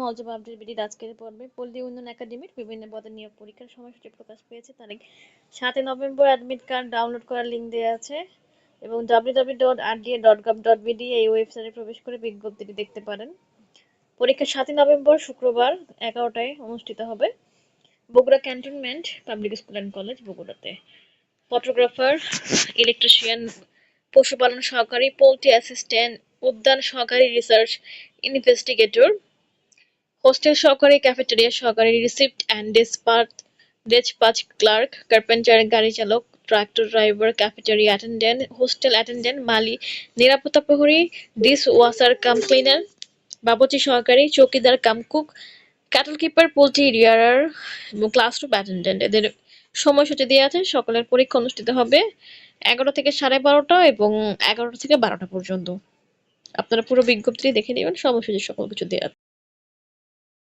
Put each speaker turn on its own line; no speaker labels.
মলজবা update বিডির আজকের পর্বে পল্লী উন্নয়ন একাডেমির বিভিন্ন পদে নিয়োগ পরীক্ষার সময়সূচি প্রকাশ পেয়েছে। তারিখ সাতই নভেম্বর অ্যাডমিট কার্ড ডাউনলোড করার লিঙ্ক দেওয়া আছে এবং এই ওয়েবসাইটে প্রবেশ করে বিজ্ঞপ্তিটি দেখতে পারেন। পরীক্ষা সাতই নভেম্বর, শুক্রবার এগারোটায় অনুষ্ঠিত হবে Bogura cantonment public school and college বগুড়াতে। ফটোগ্রাফার ইলেকট্রিশিয়ান পশুপালন সহকারী পোল্ট্রি অ্যাসিস্ট্যান্ট উদ্যান সহকারী রিসার্চ ইনভেস্টিগেটর হোস্টেল সহকারী ক্যাফেটেরিয়া সহকারী receipt and despatch clerk, carpenter, গাড়ি চালক, tractor driver, cafeteria attendant, hostel attendant, মালি, নিরাপত্তা প্রহরী ডিস ওয়াসার কাম ক্লিনার বাবুচি সহকারী, চৌকিদার, cum cook, cattle keeper, poultry rearer, classroom attendant এদের সময়সূচি দেওয়া আছে, সকলের পরীক্ষা অনুষ্ঠিত হবে এগারো থেকে সাড়ে বারোটা এবং এগারোটা থেকে বারোটা পর্যন্ত আপনারা পুরো বিজ্ঞপ্তিটি দেখে নেবেন, সময়সূচি সকল কিছু দেওয়া।